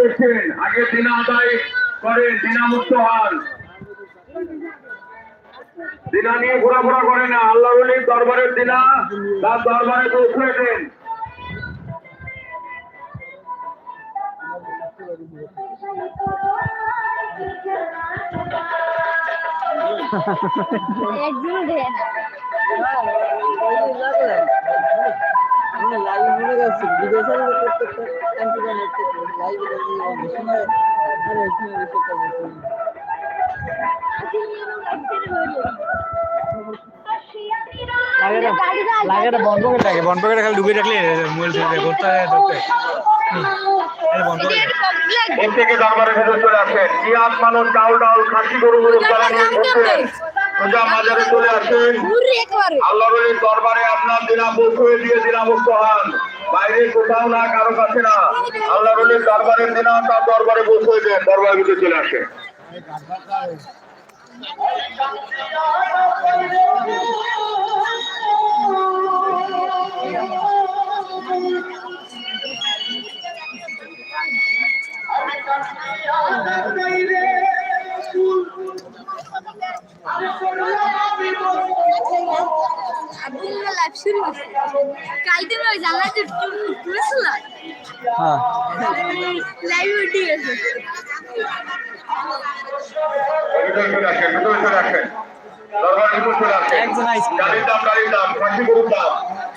করছেন। আগে দিনা আদায় করেন দিনামুক্ত হন দিনা নিয়ে ঘোরাফোরা করে না। আল্লাহ দরবারের দিনা তার দরবারে পৌঁছে দেন। একদিন না লাগে এটা বন্ধ করে লাগে বন্ধ করে খালি ডুবে রাখলে মোবাইল যায় করতে ধরতে বন্ধ এর থেকে দরবারের ভেতর চলে আসেন। ইয়াদ মানুষ ডাউল ডাউল খাসি গরু গরু সোজা মাজারে চলে আসেন ঘুরে আল্লাহ রলির দরবারে আপনার দিনা হয়ে দিয়ে দিনামুক্ত হন বাইরে কোথাও না কারও কাছে না। আল্লাহ রলির দরবারের দিনা তার দরবারে বসে দেন দরবারের ভিতরে চলে আসে। আব্দুল্লাহ লাইভ শুরু হয়েছে। কালকে ওই জানলাতে তুলেছিল হ্যাঁ। লাইভ উঠে গেছে। একজন আইসক্রিম গাড়ির দাম গাড়ির দাম খাসি গরুর দাম।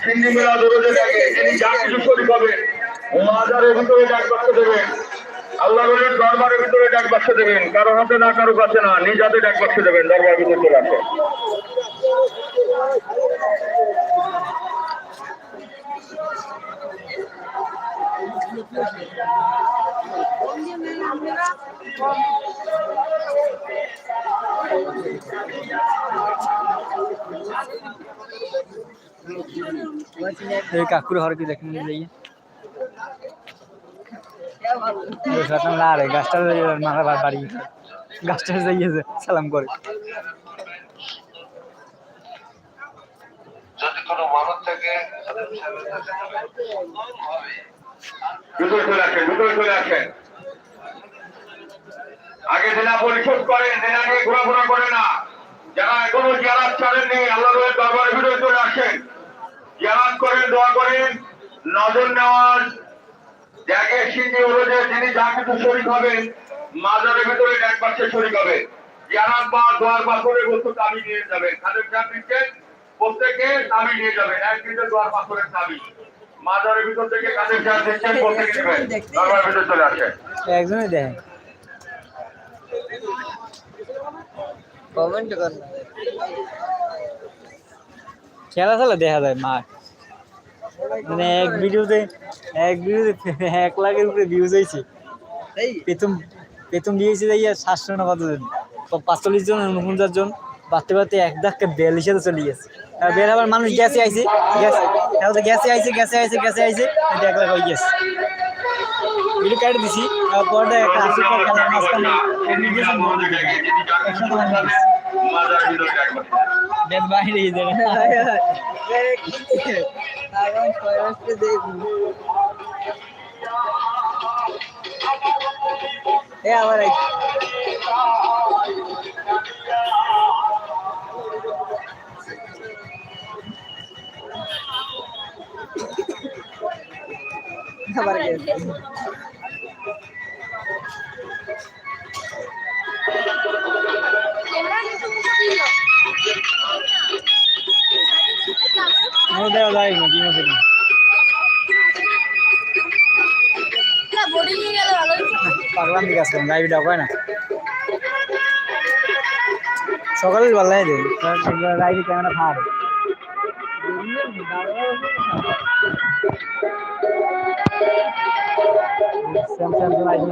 সিন্নি মেলা দরজে থাকে যিনি যা কিছু শরীর হবেন মাজারের ভিতরে ডাক বাক্স দেবেন আল্লাহ রলির দরবারের ভিতরে ডাক বাক্স দেবেন, কারও হাতে না, কারও কাছে না, নিজ হাতে ডাক বাক্স দেবেন দরবারের ভিতরে চলে কি দেখেন যাইয়ে। দেখলাম না রে গাছটা মারা বাড়ি গাছটা যাইয়েছে সালাম করে। যদি কোনো থাকে আগে পরিশোধ করেন দেনা নিয়ে ঘোরাফোরা করে না। যারা এখনও জিয়ারাত ছাড়েননি আল্লাহ রয়ের দরবারের ভিতরে চলে আসেন। জিয়ারাত করেন দোয়া করেন নজর নেওয়ার যা কিছু শরিক হবেন মাজারের ভিতরে এক পাশে শরিক হবে। বা দোয়ার পাথরের বস্তু দাবি নিয়ে যাবেন খাদের সাহেব দিচ্ছেন প্রত্যেকে দাবি নিয়ে যাবেন এক দিনে দোয়ার পাথরের দাবি মাজারের ভিতর থেকে সাহেব দিচ্ছেন প্রত্যেকে নেবেন দরবারের ভিতরে চলে আসেন একজনই দেখেন কমেন্ট কর খেলা খেলা দেখা যায় মাঠ মানে এক ভিডিওতে এক এক লাখের উপরে ভিউজ হয়েছে প্রথম প্রথম দিয়েছে যাইয়া সাতশো না কতজন পাঁচচল্লিশ জন উনপঞ্চাশ জন বাড়তে বাড়তে এক ধাক্কা বিয়াল্লিশ হাজার চলে গেছে বের আবার মানুষ গ্যাসে আইছে গ্যাস তাহলে গ্যাসে আইছে গ্যাসে আইছে গ্যাসে আইছে এটা এক লাখ হয়ে গেছে ভিডিও কাটে দিছি পরে একটা আশি পর খেলার মাঝখানে মনে একসাথে মনে বেদ বাইরে গিয়ে যাবে É a hora de. Agora que Não deu like, não tinha পাগলাম দিকে আসলাম গাড়ি হয় না। সকালে ভালো লাগে রাইডি ক্যামেরা ভার স্যামসাং আইফোন